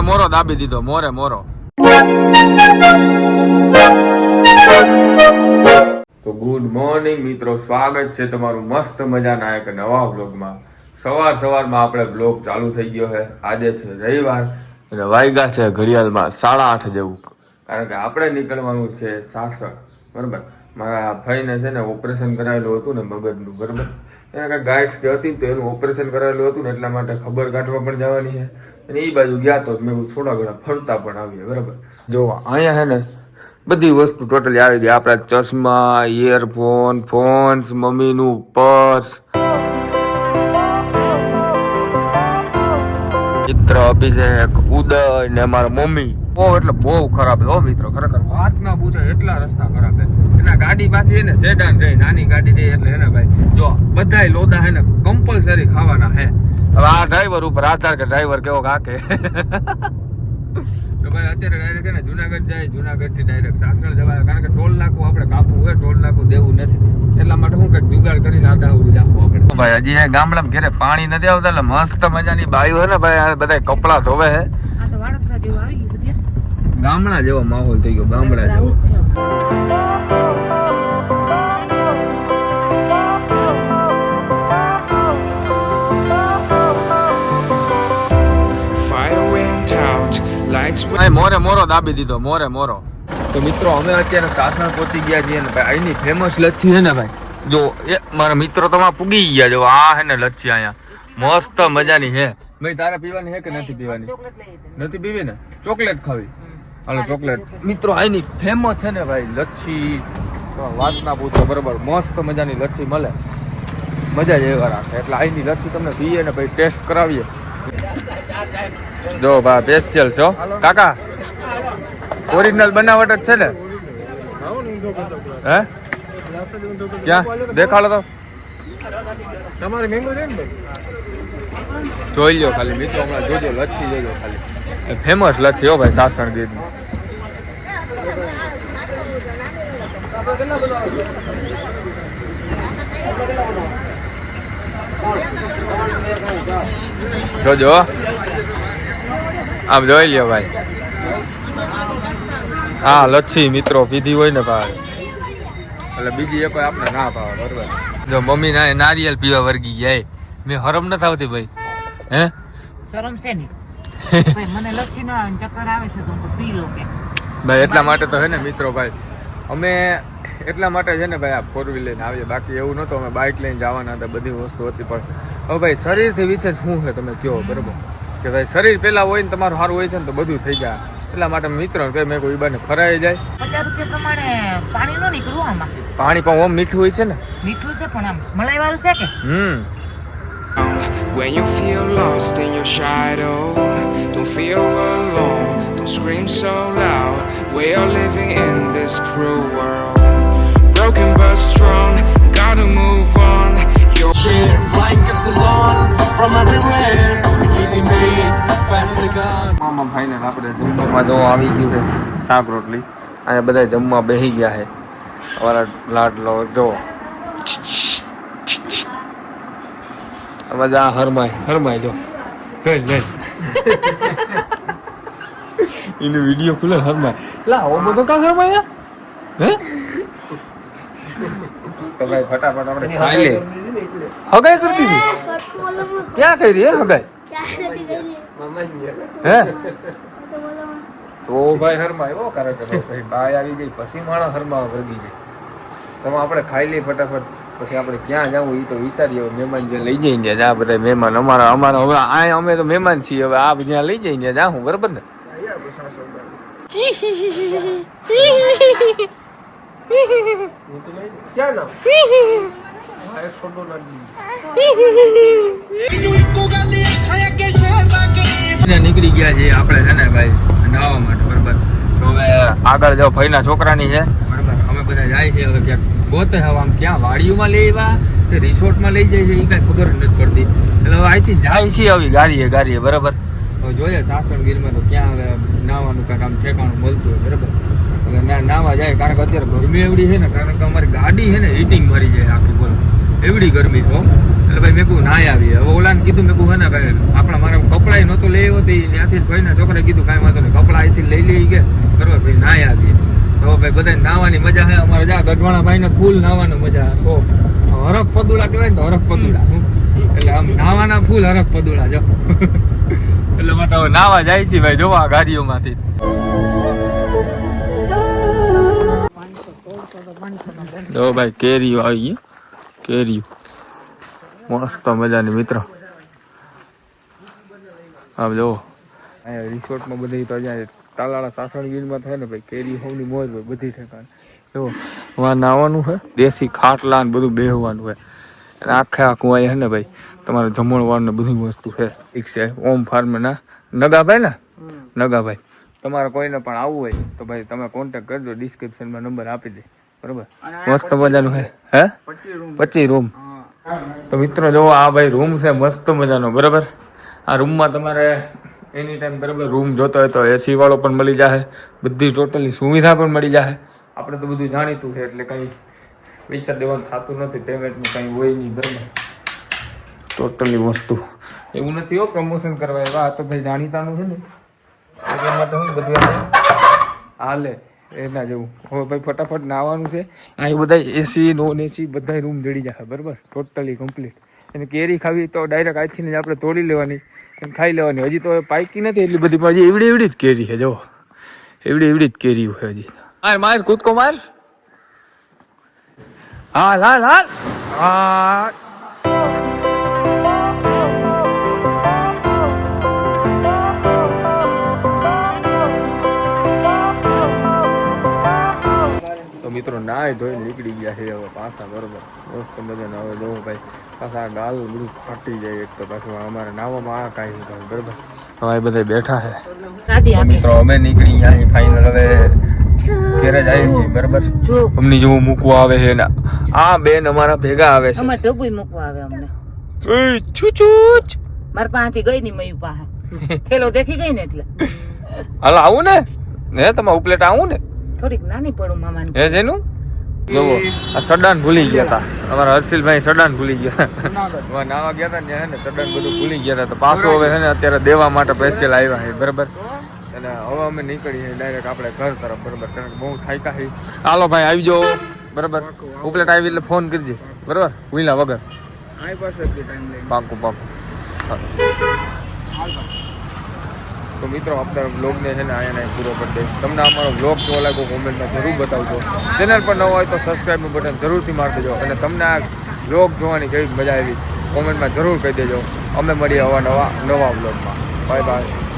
મોરે મોરો દાબી દીધો મોરે મોરો તો ગુડ મોર્નિંગ મિત્રો. સ્વાગત છે તમારું મસ્ત મજાના એક નવા બ્લોગમાં સવાર સવારમાં આપણે બ્લોગ ચાલુ થઈ ગયો છે. આજે છે રવિવાર અને વાયગા છે ઘડિયાળમાં સાડા આઠ જેવું. કારણ કે આપણે નીકળવાનું છે સાસણ. બરાબર? મારા ભાઈને છે ને ઓપરેશન કરાયેલું હતું ને મગજનું, બરાબર? એને કાંઈ ગાંઠ હતી તો એનું ઓપરેશન કરાયેલું હતું ને એટલા માટે ખબર કાઢવા પણ જવાની છે. અને એ બાજુ ગયા તો મેં થોડા ઘણા ફરતા પણ આવીએ, બરાબર? જો, અહીંયા હે ને બધી વસ્તુ ટોટલી આવી ગઈ. આપણા ચશ્મા ઇયરફોન ફોન્સ મમ્મીનું પર્સ મિત્ર અભિષેક, ઉદય ને મારા મમ્મી. બહુ એટલે બહુ ખરાબ હો મિત્રો. ખરેખર વાત ના પૂછે, એટલા રસ્તા ખરાબ છે. એના ગાડી પાછી એને સેડાન રહી, નાની ગાડી રહી, એટલે એને ભાઈ, જો, બધાય લોદા હે ને કમ્પલસરી ખાવાના હે. હવે આ ડ્રાઈવર ઉપર આધાર કે ડ્રાઈવર કેવો કાકે? તો ભાઈ અત્યારે ડાયરેક્ટ છે ને જુનાગઢ જાય જુનાગઢથી ડાયરેક્ટ સાસણ જવાય. કારણ કે ટોલ નાકું આપણે કાપવું હોય ટોલ નાકું દેવું નથી. એટલા માટે હું કંઈક જુગાડ કરીને આધા ઉડી રાખવું આપણે. ભાઈ હજી અહીંયા ગામડામાં ઘરે પાણી નથી આવતા એટલે મસ્ત મજાની બાયું હે ને ભાઈ આ બધા કપડા ધોવે હે. આ તો વાડોદરા જેવું આવી ગયું બધે. ગામડા જેવો માહોલ થઈ ગયો ગામડા જેવો. Lights મોરે મોરો દાબી દીધો મોરે મોરો. તો મિત્રો અમે અત્યારે સાસણ પહોંચી ગયા છીએ ને ભાઈ અહીંની ફેમસ લચ્છી છે ને ભાઈ? જો એ મારા મિત્રો તમારા પૂગી ગયા જો આ હે ને લચ્છી અહીંયા. મસ્ત મજાની હે ભાઈ તારે પીવાની હે કે નથી પીવાની? ચોકલેટ લઈ આવી નથી પીવી ને? ચોકલેટ ખાવી. હાલો ચોકલેટ. મિત્રો અહીંની ફેમસ છે ને ભાઈ લચ્છી. તો વાત ના પૂછો બરોબર. મસ્ત મજાની લચ્છી મળે. મજા જ એવા રાખે. એટલે અહીંની લચ્છી તમને પીએ ને ભાઈ ટેસ્ટ કરાવીએ. જો ભાઈ સ્પેશિયલ છો. કાકા ઓરિજિનલ બનાવટ જ છે ને? હે? ક્યાં? દેખાડો તો. તમારે મેંગો છે ને જોઈ લ્યો ખાલી મિત્રો હમણાં જોજો લચ્છી જોજો ખાલી. ફેમસ લચ્છી હો ભાઈ સાસણ ગીરની જોજો આમ જોઈ લ્યો ભાઈ. હા લચ્છી મિત્રો પીધી હોય ને ભાઈ. એટલે બીજી એક આપણે ના ભાવે બરોબર. જો મમ્મી ના નારિયેલ પીવા વર્ગી જાય મેં હરમ નથી આવતી ભાઈ. હે? શરમ છે ને. ભાઈ મને લચ્છી ના ચક્કર આવે છે તો પી લો કે. ભાઈ એટલા માટે તો હે ને મિત્રો ભાઈ. અમે એટલા માટે છે ને ભાઈ આ ફોર વ્હીલ લઈને આવીએ. બાકી એવું નહોતું અમે બાઇક લઈને જવાના હતા બધી વસ્તુ હતી પણ હવે ભાઈ શરીરથી વિશેષ શું છે તમે કહો બરોબર? કે ભાઈ શરીર પેલા હોય ને તમારું સારું હોય છે ને તો બધું થઈ જાય. એટલા માટે મિત્રો કહે મેં કોઈ બાને ફરાઈ જાય. પચાસ રૂપિયા પ્રમાણે પાણી નો નીકળવું આમાં. પાણી પણ ઓમ મીઠું હોય છે ને? મીઠું છે પણ આમ મલાઈ વાળું છે કે? Hmm. When you feel lost in your shadow, don't feel alone, don't scream so loud. We are living in this cruel world. Broken but strong, gotta move on. Your Shit, like a salon from everywhere. Bikini made, fancy guns. મામા final આપણે જમવામાં તો આવી ગયું છે. શાક રોટલી. અને બધા જમવા બેસી ગયા છે. અમારા લાડલો જો. બધા હરમાય હરમાય જો. જઈ જઈ એનો વીડિયો ખુલે હરમાય લા ઓ બધો કા હરમાય હે? તો ભાઈ ફટાફટ આપણે ખાઈ લે હગાઈ કરી દીધી? ક્યાં કરી હે હગાઈ? હે તો ભાઈ હરમાય એવો કરે કે ભાઈ બાય આવી ગઈ પછી માણસ હરમાવા વર્ગી જાય તમે આપણે ખાઈ લઈએ ફટાફટ પછી આપણે ક્યાં જવું એ તો વિચારીએ હવે મહેમાન જે લઈ જઈને ત્યાં જા બધા મહેમાન. અમારા અમારા હવે આ અમે તો મહેમાન છીએ હવે આ જ્યાં લઈ જઈને ત્યાં જાઉં બરાબર ને? લાગી નીકળી ગયા છીએ આપણે છે ને ભાઈ નાવા માટે, બરાબર. તો હવે આગળ જો ભાઈના છોકરાની છે. બરાબર. અમે બધા જાય છે હવે ક્યાંક ગોતે હવે આમ ક્યાં વાડીઓમાં લઈ આવ્યા કે રિસોર્ટમાં લઈ જાય છે એ કાંઈ ખબર નથી પડતી. એટલે હવે અહીંથી જાય છે આવી ગાડીએ ગાડીએ, બરાબર. હવે જોઈએ સાસણગીરમાં તો ક્યાં હવે નાવાનું કાંઈક આમ ઠેકાણું મળતું હોય, બરાબર. એટલે ના નાવા જાય કારણ કે અત્યારે ગરમી એવડી છે ને કારણ કે અમારી ગાડી છે ને હીટિંગ મારી જાય આખી બોલો. એવડી ગરમી છો એટલે ભાઈ મેં કહું ના આવીએ હવે ઓલાને કીધું મેં કહું ને ભાઈ આપણા મારા કપડાય નહોતો લઈ આવ્યો તે ત્યાંથી ભાઈના છોકરાએ કીધું કાંઈ વાંધો નહીં કપડા અહીંથી લઈ લઈ ગયા. બરોબર ભાઈ ના આવીએ તો ભાઈ બધા નાવાની મજા છે. અમારે જા ગઢવાણા ભાઈને ફૂલ નાવાની મજા સો હરક પદુડા કહેવાય ને તો હરક પદુડા એટલે આમ નાવાના ફૂલ હરક પદુડા જો. એટલે માટે હવે નાવા જાય છે ભાઈ જોવા ગાડીઓમાંથી. જો ભાઈ કેરીઓ આવી ગઈ. કેરીઓ. મસ્ત મજાની મિત્ર. આમ જો. અહીંયા રિસોર્ટમાં બધી તો અહીંયા તાલાળા સાસણ ગીરમાં થાય ને ભાઈ કેરી હોવની મોજ હોય બધી ઠેકાણ જો વા નાવાનું છે દેશી ખાટલા ને બધું બેહવાનું હોય અને આખે આખું અહીંયા છે ને ભાઈ તમારે જમણવાર ને બધી વસ્તુ છે ઠીક છે ઓમ ફાર્મ ના નગાભાઈ ને? નગાભાઈ. તમારે કોઈને પણ આવવું હોય તો ભાઈ તમે કોન્ટેક્ટ કરજો ડિસ્ક્રિપ્શનમાં નંબર આપી દે. બરોબર. મસ્ત મજાનું છે. હે? પચીસ રૂમ તો મિત્રો જો આ ભાઈ રૂમ છે મસ્ત મજાનો બરાબર? આ રૂમમાં તમારે એની ટાઈમ બરાબર રૂમ જોતો હોય તો એસી વાળો પણ મળી જાય બધી ટોટલી સુવિધા પણ મળી જાય આપણે તો બધું જાણીતું છે એટલે કંઈ પૈસા દેવાનું થતું નથી પેમેન્ટનું કંઈ હોય નહીં બરાબર? ટોટલી વસ્તુ. એવું નથી હો પ્રમોશન કરવા એવા તો ભાઈ જાણીતાનું છે ને. એટલા માટે હું બધું હાલે. એના જેવું. હવે ભાઈ ફટાફટ નાવાનું છે. અહીં બધા એસી નોન એસી બધા રૂમ જડી જશે બરાબર? ટોટલી કમ્પ્લીટ અને કેરી ખાવી તો ડાયરેક્ટ આજથી જ આપણે તોડી લેવાની અને ખાઈ લેવાની. હજી તો પાકી નથી એટલી બધી, પણ હજી એવડી એવડી જ કેરી છે જો એવડી એવડી જ કેરી છે હજી. માર માર, કૂદકો માર. હાલ હાલ હાલ. હા. મિત્રો નાય ધોઈ નીકળી ગયા છે હવે પાછા બરોબર. મસ્ત મજાના હવે જોવો ભાઈ. પાછા ગાલ બધું ફાટી જાય એક તો પાછું અમારે નાવામાં આ કાંઈ નહીં બરોબર? હવે બધા બેઠા છે. મિત્રો અમે નીકળી ગયા ફાઇનલ હવે ઘેરે જાય છે બરોબર? અમને જેવું મૂકવા આવે છે ને આ બેન અમારા ભેગા આવે છે. અમારે ઢબુય મૂકવા આવે અમને. એ છુચુચ મારા પાસેથી ગઈ ની મયું પાસે. થેલો દેખી ગઈ ને એટલે. હાલ આવું ને. હે તમે ઉપલેટ આવું ને? થોડીક નાની પડું મામાની. હે જેનું? જોવો આ સડાન ભૂલી ગયા હતા અમારા હર્ષિલભાઈ સડાન ભૂલી ગયા. હતા નાવા ગયા હતા ને હે ને સડાન બધું ભૂલી ગયા હતા તો પાછો હવે છે ને અત્યારે દેવા માટે સ્પેશિયલ આવ્યા છે બરાબર? અને હવે અમે નીકળીએ ડાયરેક્ટ આપણે ઘર તરફ બરાબર? કારણ કે બહુ થાયકા છે. હાલો ભાઈ આવી જાઓ. બરાબર? ઉપલેટ આવી એટલે ફોન કરજે. બરાબર? ભૂલા વગર. પાકું પાકું. તો મિત્રો, આપણા બ્લોગને છે ને અહીંયા પૂરો કરી તમને અમારો બ્લોગ કેવો લાગ્યો કોમેન્ટમાં જરૂર બતાવજો. ચેનલ પર ન હોય તો સબસ્ક્રાઈબનું બટન જરૂરથી મારી દેજો અને તમને આ બ્લોગ જોવાની કેવી મજા આવી કોમેન્ટમાં જરૂર કહી દેજો. અમે મળીએ આવા નવા નવા બ્લોગમાં બાય બાય